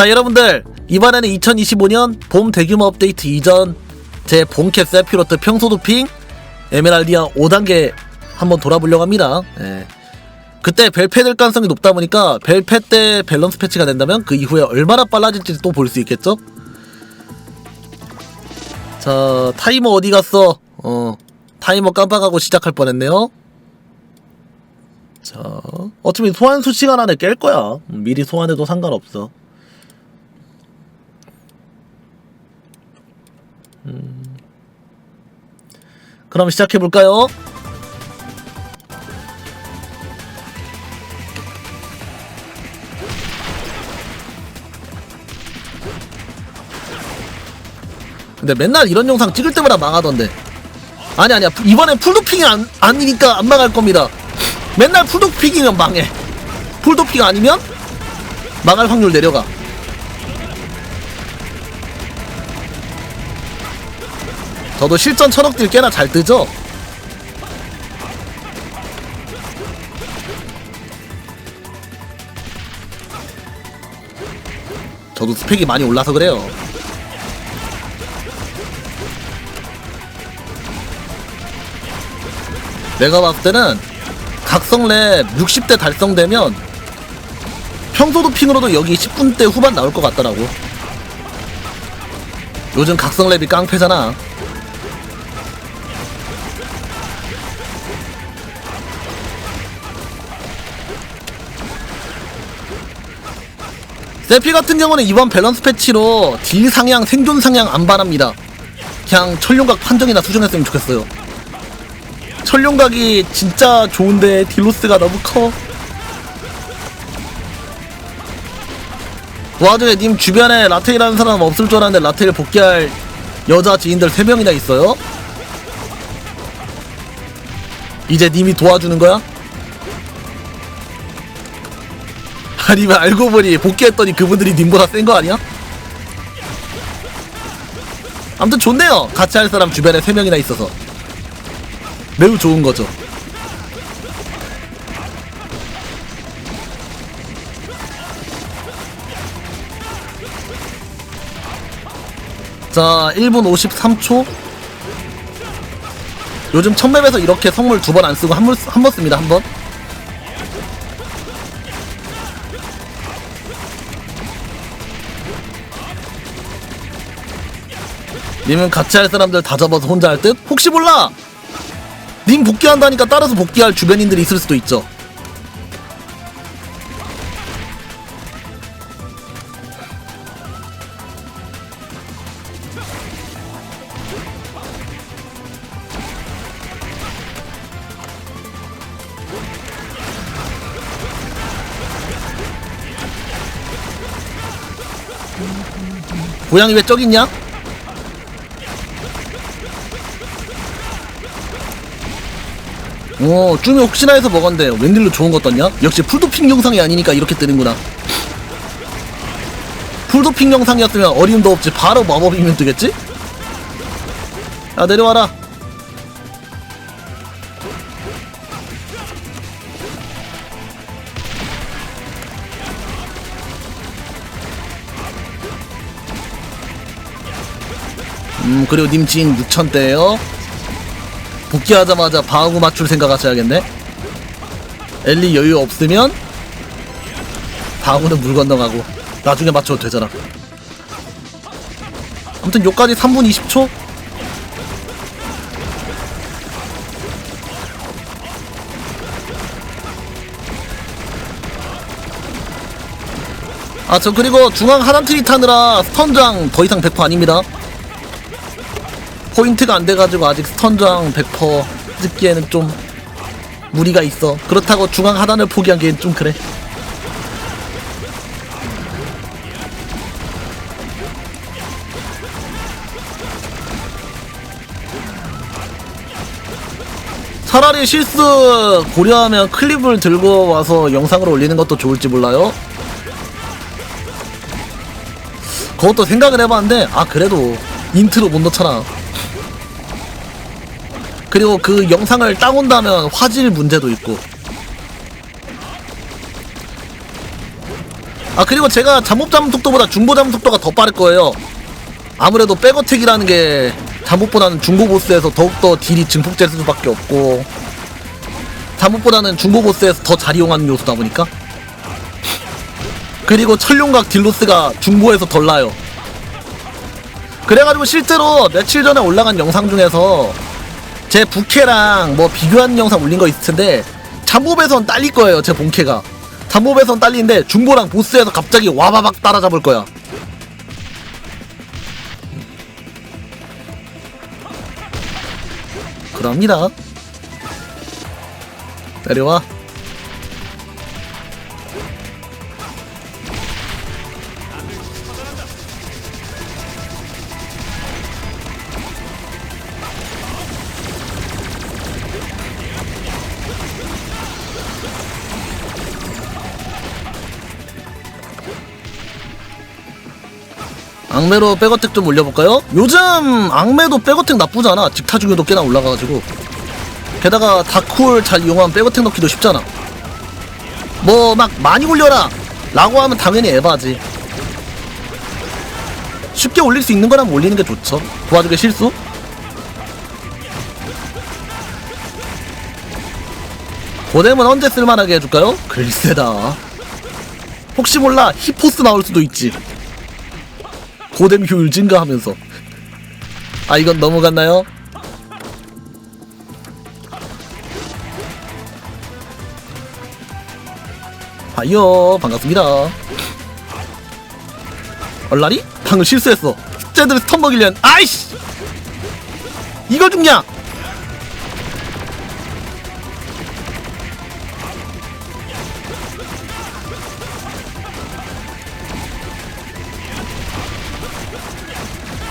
자 여러분들 이번에는 2025년 봄 대규모 업데이트 이전 제 본캐 세피로트 평소 도핑 에메랄디아 5단계 한번 돌아보려고 합니다. 예. 그때 벨패 될 가능성이 높다 보니까 벨패 때 밸런스 패치가 된다면 그 이후에 얼마나 빨라질지 또 볼 수 있겠죠? 자 타이머 어디 갔어? 어 타이머 깜빡하고 시작할 뻔했네요. 자 어차피 소환 수 시간 안에 깰 거야. 음, 미리 소환해도 상관없어. 음. 그럼 시작해 볼까요? 근데 맨날 이런 영상 찍을 때마다 망하던데. 아니 아니야 이번엔 풀도핑이 안, 아니니까 안 망할 겁니다. 맨날 풀도핑이면 망해. 풀도핑 아니면 망할 확률 내려가. 저도 실전 천억딜 꽤나 잘 뜨죠? 저도 스펙이 많이 올라서 그래요. 내가 봤을 때는 각성랩 60대 달성되면 평소 도핑으로도 여기 10분대 후반 나올 것 같더라고. 요즘 각성랩이 깡패잖아. 세피 같은 경우는 이번 밸런스 패치로 딜 상향, 생존 상향 안 바랍니다. 그냥 천룡각 판정이나 수정했으면 좋겠어요. 천룡각이 진짜 좋은데 딜로스가 너무 커. 그 와중에 님 주변에 라테이라는 사람 없을 줄 알았는데 라테를 복귀할 여자 지인들 3명이나 있어요? 이제 님이 도와주는 거야? 아니면 알고 보니 복귀했더니 그분들이 님보다 센 거 아니야? 아무튼 좋네요. 같이 할 사람 주변에 3명이나 있어서. 매우 좋은 거죠. 자, 1분 53초. 요즘 첫맵에서 이렇게 성물 두 번 안 쓰고 한번한번 씁니다, 한 번. 님은 같이 할 사람들 다 잡아서 혼자 할 듯? 혹시 몰라! 님 복귀한다니까 따라서 복귀할 주변인들이 있을 수도 있죠. 고양이 왜 저기 있냐? 오, 쭈미 혹시나 해서 먹었는데 웬일로 좋은 거 떴냐? 역시 풀도핑 영상이 아니니까 이렇게 뜨는구나. 풀도핑 영상이었으면 어림도 없지 바로 마법이면 뜨겠지? 야 내려와라. 음 그리고 님 지인 6천대에요. 복귀하자마자 방어구 맞출 생각하셔야겠네. 엘리 여유 없으면 방어구는 물 건너가고 나중에 맞춰도 되잖아. 아무튼 요까지 3분 20초. 아 저 그리고 중앙 하단 트리 타느라 스턴장 더 이상 100% 아닙니다. 포인트가 안 돼가지고 아직 스턴장 100% 찍기에는 좀 무리가 있어. 그렇다고 중앙 하단을 포기하기엔 좀 그래. 차라리 실수 고려하면 클립을 들고 와서 영상을 올리는 것도 좋을지 몰라요. 그것도 생각을 해봤는데 아 그래도 인트로 못 넣잖아. 그리고 그 영상을 따온다면 화질 문제도 있고 아 그리고 제가 잠복 잠 속도보다 중보 잠 속도가 더 빠를 거예요. 아무래도 백어택이라는 게 잠복보다는 중보 보스에서 더욱더 딜이 증폭될 수밖에 없고 잠복보다는 중보 보스에서 더 잘 이용하는 요소다 보니까 그리고 철룡각 딜로스가 중보에서 덜 나요. 그래가지고 실제로 며칠 전에 올라간 영상 중에서 제 부캐랑 뭐 비교하는 영상 올린 거 있을 텐데 잠복에선 딸릴 거예요 제 본캐가. 잠복에선 딸리는데 중보랑 보스에서 갑자기 와바박 따라잡을 거야. 그럽니다. 내려와 악매로 백어택 좀 올려볼까요? 요즘 악매도 백어택 나쁘지 않아. 직타 중에도 꽤나 올라가가지고. 게다가 다쿨 잘 이용하면 백어택 넣기도 쉽잖아. 뭐 막 많이 올려라! 라고 하면 당연히 에바지. 쉽게 올릴 수 있는 거라면 올리는 게 좋죠. 도와주게 실수? 고뎀은 언제 쓸만하게 해줄까요? 글쎄다. 혹시 몰라. 히포스 나올 수도 있지 고뎀 효율 증가하면서. 아 이건 넘어갔나요? 하이요 반갑습니다. 얼라리? 방금 실수했어. 쟤들 스턴 먹이려는 아이씨! 이걸 죽냐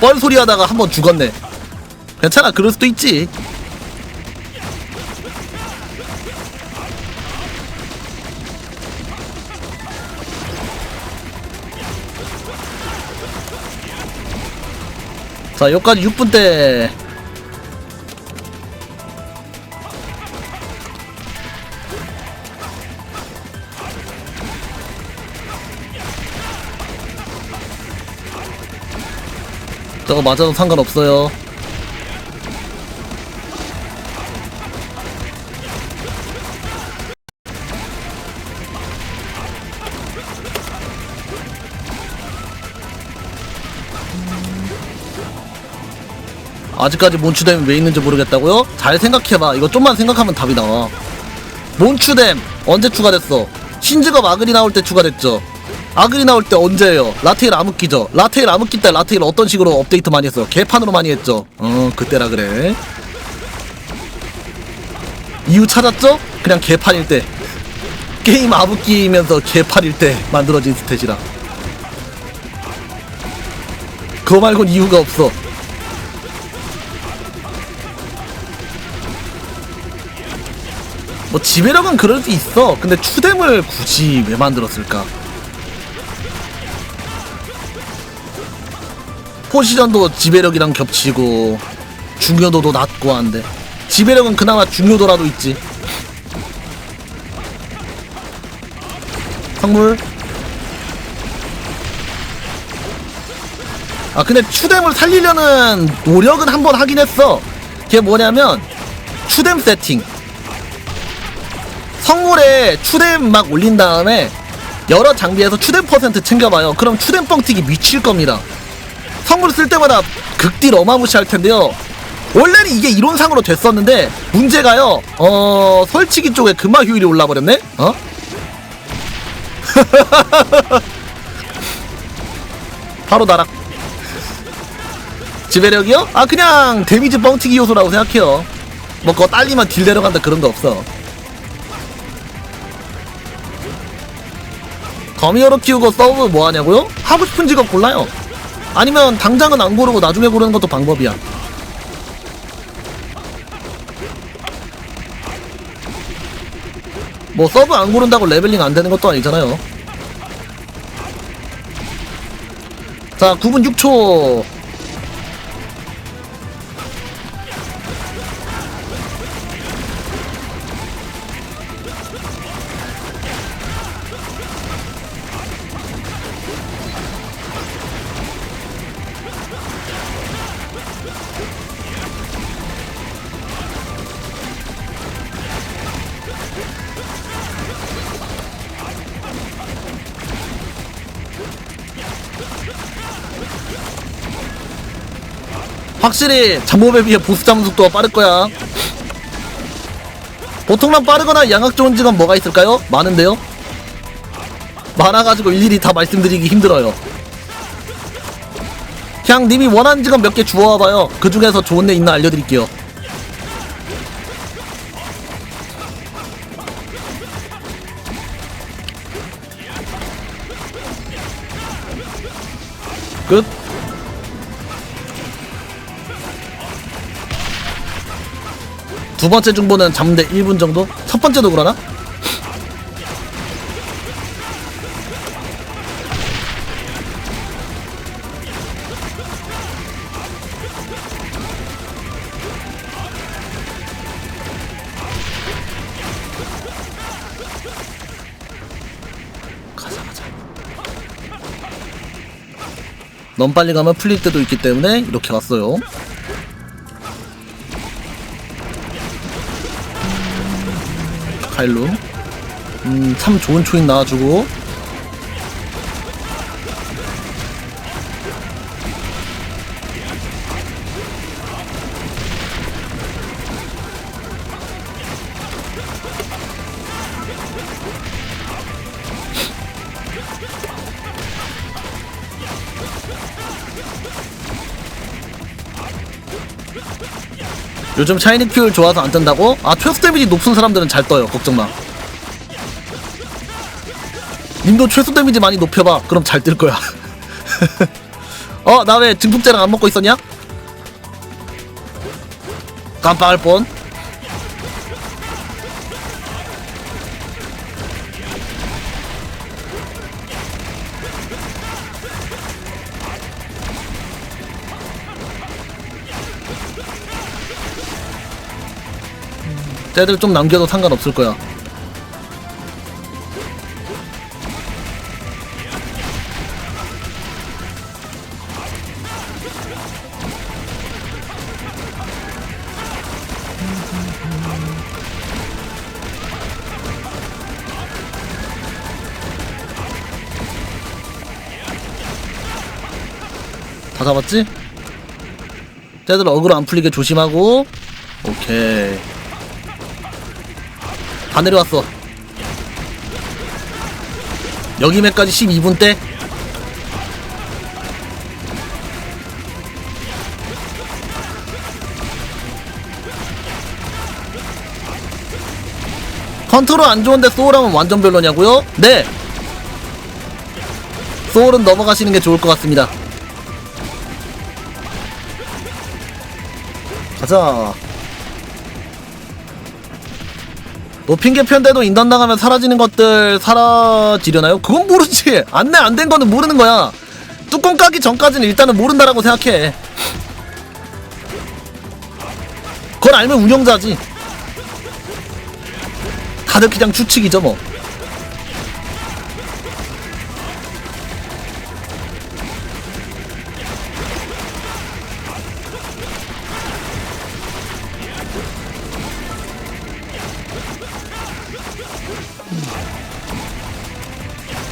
뻘소리 하다가 한 번 죽었네. 괜찮아 그럴 수도 있지. 자 여기까지 6분 때 저거 맞아도 상관없어요 아직까지 몬추뎀이 왜 있는지 모르겠다고요? 잘 생각해봐 이거 좀만 생각하면 답이 나와 몬추뎀 언제 추가됐어? 신즈가 마그리 나올 때 추가됐죠 아그리 나올 때 언제예요? 라테일 암흑기죠 라테일 암흑기 때 라테일 어떤 식으로 업데이트 많이 했어요? 개판으로 많이 했죠 어 그때라 그래 이유 찾았죠? 그냥 개판일 때 게임 암흑기면서 개판일 때 만들어진 스탯이라 그거 말곤 이유가 없어 뭐 지배력은 그럴 수 있어. 근데 추뎀을 굳이 왜 만들었을까? 포지션도 지배력이랑 겹치고 중요도도 낮고 한데 지배력은 그나마 중요도라도 있지. 성물. 아 근데 추뎀을 살리려는 노력은 한 번 하긴 했어. 그게 뭐냐면 추뎀 세팅. 성물에 추뎀 막 올린 다음에 여러 장비에서 추뎀 퍼센트 챙겨봐요. 그럼 추뎀 뻥튀기 미칠 겁니다. 성물 쓸 때마다 극딜 어마무시할 텐데요. 원래는 이게 이론상으로 됐었는데 문제가요. 어 설치기 쪽에 금화 효율이 올라버렸네. 어? 바로 나락. 지배력이요? 아 그냥 데미지 뻥튀기 요소라고 생각해요. 뭐 그거 딸리면 딜 내려간다 그런 거 없어. 거미어로 키우고 서브 뭐 하냐고요? 하고 싶은 직업 골라요. 아니면 당장은 안 고르고 나중에 고르는 것도 방법이야. 뭐 서브 안 고른다고 레벨링 안 되는 것도 아니잖아요. 자, 9분 6초. 확실히 잠몹에 비해 보스 잡는 속도가 빠를 거야. 보통랑 빠르거나 양악 좋은 직업 뭐가 있을까요? 많은데요? 많아가지고 일일이 다 말씀드리기 힘들어요. 그냥 님이 원하는 직업 몇 개 주워와봐요. 그 중에서 좋은 애 있나 알려드릴게요. 끝. 두 번째 중보는 잠대 1분 정도? 첫 번째도 그러나? 가자 가자 너무 빨리 가면 풀릴 때도 있기 때문에 이렇게 왔어요 카일루 음참 좋은 초인 나와주고 요즘 차이닉 퓨얼 좋아서 안 뜬다고? 아 최소 데미지 높은 사람들은 잘 떠요. 걱정마. 님도 최소 데미지 많이 높여봐. 그럼 잘 뜰 거야. 어 나 왜 증폭제랑 안 먹고 있었냐? 깜빡할 뻔 쟤들 좀 남겨도 상관없을 거야. 다 잡았지? 쟤들 어그로 안 풀리게 조심하고. 오케이 다 내려왔어. 여기 맥까지 12분 때? 컨트롤 안 좋은데 소울하면 완전 별로냐고요? 네. 소울은 넘어가시는 게 좋을 것 같습니다. 가자 높인 개편대도 인던 나가면 사라지는 것들 사라지려나요? 그건 모르지. 안내 안 된 거는 모르는 거야. 뚜껑 까기 전까지는 일단은 모른다라고 생각해. 그걸 알면 운영자지. 다들 그냥 추측이죠 뭐.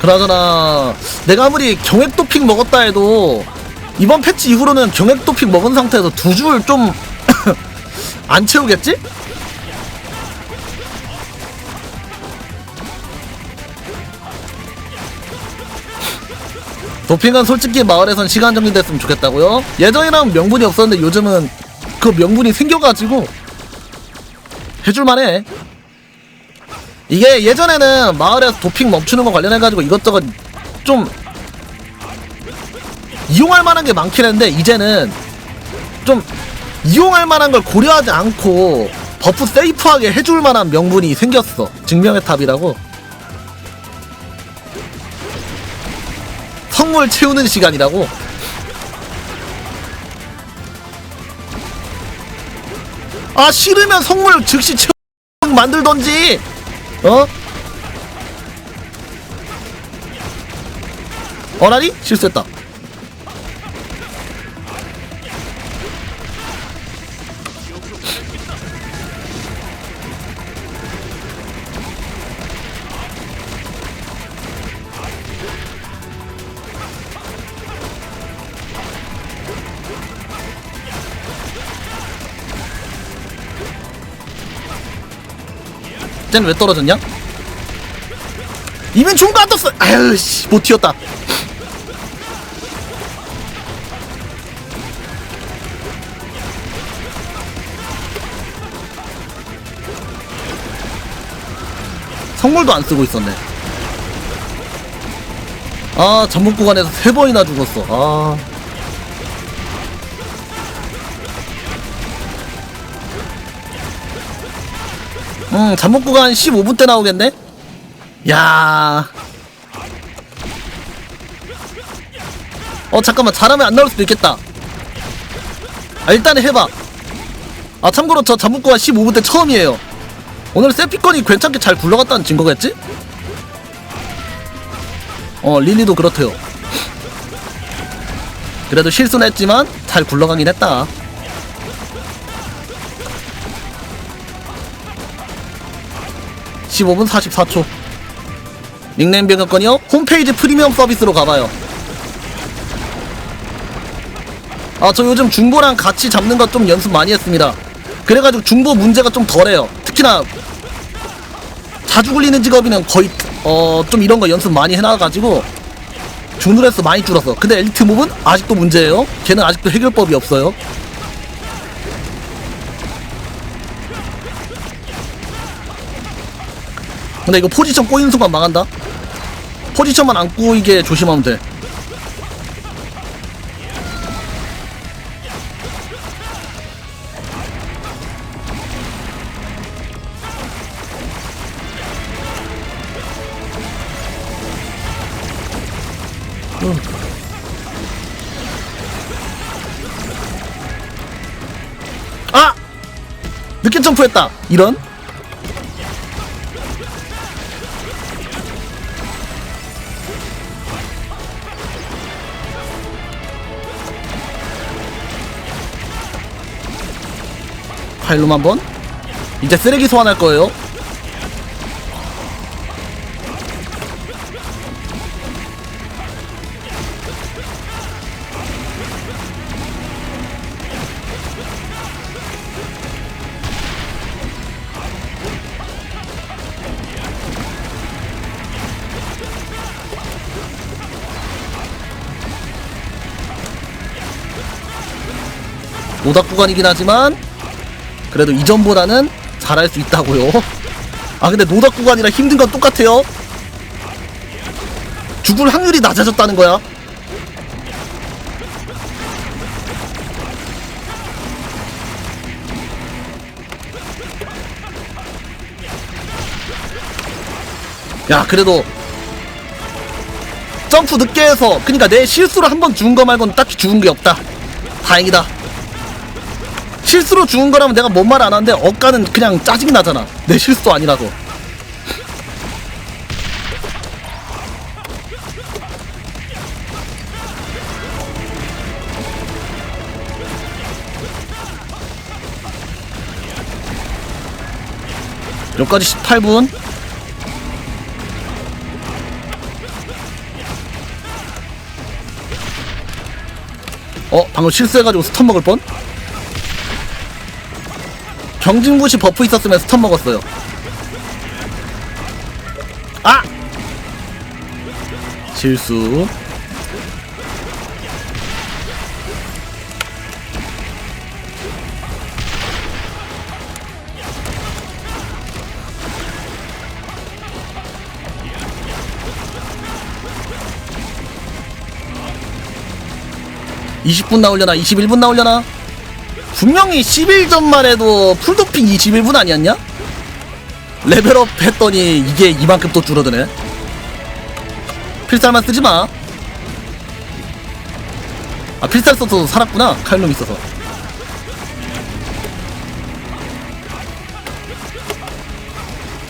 그나저나 내가 아무리 경액 도핑 먹었다 해도 이번 패치 이후로는 경액 도핑 먹은 상태에서 두 줄 좀 안 채우겠지? 도핑은 솔직히 마을에선 시간 정리됐으면 좋겠다고요? 예전이랑 명분이 없었는데 요즘은 그 명분이 생겨가지고 해줄만해 이게 예전에는 마을에서 도핑 멈추는 거 관련해가지고 이것저것 좀 이용할 만한 게 많긴 했는데 이제는 좀 이용할 만한 걸 고려하지 않고 버프 세이프하게 해줄 만한 명분이 생겼어. 증명의 탑이라고. 성물 채우는 시간이라고. 아 싫으면 성물 즉시 채우 만들던지 어? 어라니? 실수했다. 쟤는 왜 떨어졌냐? 이면 좋은 거안 떴어. 아유 씨 못 튀었다. 성물도 안 쓰고 있었네. 아 전문 구간에서 세 번이나 죽었어. 아. 음, 잠복 구간 15분 때 나오겠네? 야. 어, 잠깐만. 잘하면 안 나올 수도 있겠다. 아, 일단은 해봐. 아, 참고로 저 잠복 구간 15분 때 처음이에요. 오늘 세피건이 괜찮게 잘 굴러갔다는 증거겠지? 어, 릴리도 그렇대요. 그래도 실수는 했지만 잘 굴러가긴 했다. (15분 44초) 닉네임 변경권이요? 홈페이지 프리미엄 서비스로 가봐요. 아 저 요즘 중보랑 같이 잡는 것 좀 연습 많이 했습니다. 그래가지고 중보 문제가 좀 덜해요. 특히나 자주 굴리는 직업이는 거의 어 좀 이런 거 연습 많이 해놔가지고 횟수 많이 줄었어 근데 엘리트 몹은 아직도 문제예요. 걔는 아직도 해결법이 없어요 근데 이거 포지션 꼬이는 순간 망한다? 포지션만 안 꼬이게 조심하면 돼. 아! 늦게 점프했다. 이런 파일룸 한번? 이제 쓰레기 소환할 거예요. 오닥 구간이긴 하지만 그래도 이전보다는 잘할 수 있다고요. 아 근데 노닥 구간이라 힘든 건 똑같아요. 죽을 확률이 낮아졌다는 거야. 야 그래도 점프 늦게 해서 그니까 내 실수로 한 번 죽은 거 말고는 딱히 죽은 게 없다. 다행이다 실수로 죽은 거라면 내가 뭔 말 안 하는데 억가는 그냥 짜증이 나잖아. 내 실수도 아니라서 여기까지 18분? 어 방금 실수해가지고 스턴 먹을 뻔? 경진부시 버프 있었으면 스턴 먹었어요. 아! 실수. (20분) 나오려나? (21분) 나오려나 분명히 11전만 해도 풀도핑 21분 아니었냐? 레벨업 했더니 이게 이만큼 또 줄어드네. 필살만 쓰지마. 아 필살 써도 살았구나. 칼룸 있어서.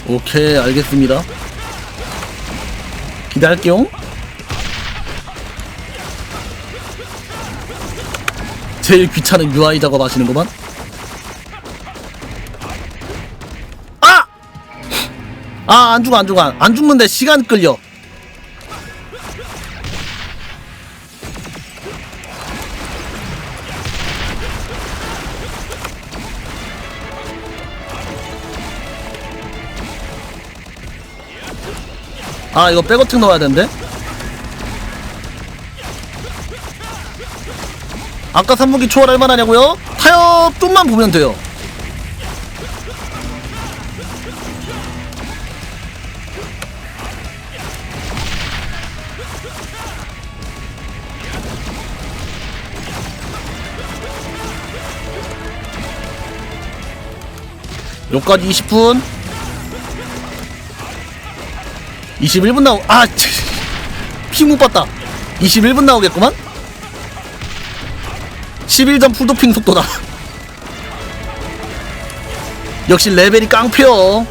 오케이 알겠습니다. 기대할게요 제일 귀찮은 UI 작업 하시는구만. 아! 아, 안 죽어, 안 죽어. 안 죽는데 시간 끌려. 아 이거 백어택 넣어야 되는데 아까 3분기 초월할 만하냐고요? 타협 좀만 보면 돼요. 여기까지 20분? 21분 나오 아 피못 봤다. 21분 나오겠구만 11점 풀도핑 속도다. 역시 레벨이 깡패요.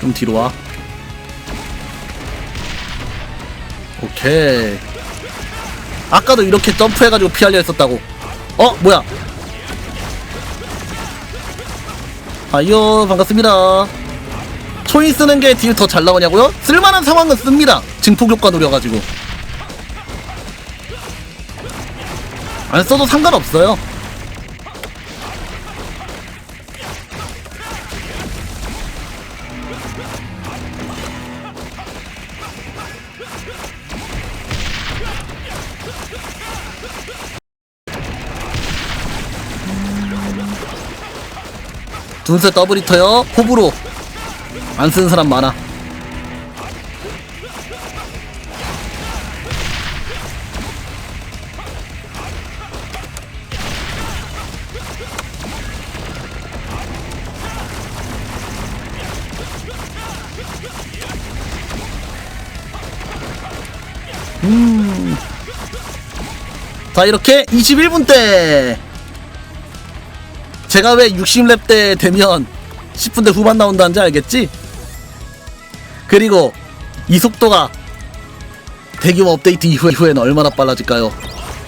좀 뒤로 와 오케이. 아까도 이렇게 점프해가지고 피하려 했었다고. 어 뭐야? 아이요 반갑습니다. 초인 쓰는 게 딜 더 잘 나오냐고요? 쓸만한 상황은 씁니다. 증폭 효과 노려가지고. 안 써도 상관없어요 둔세 더블 히터요. 호불호. 안 쓰는 사람 많아. 음. 자 이렇게 21분 때 제가 왜 60렙 때 되면 10분대 후반 나온다는지 알겠지? 그리고 이 속도가 대규모 업데이트 이후에, 이후에는 얼마나 빨라질까요?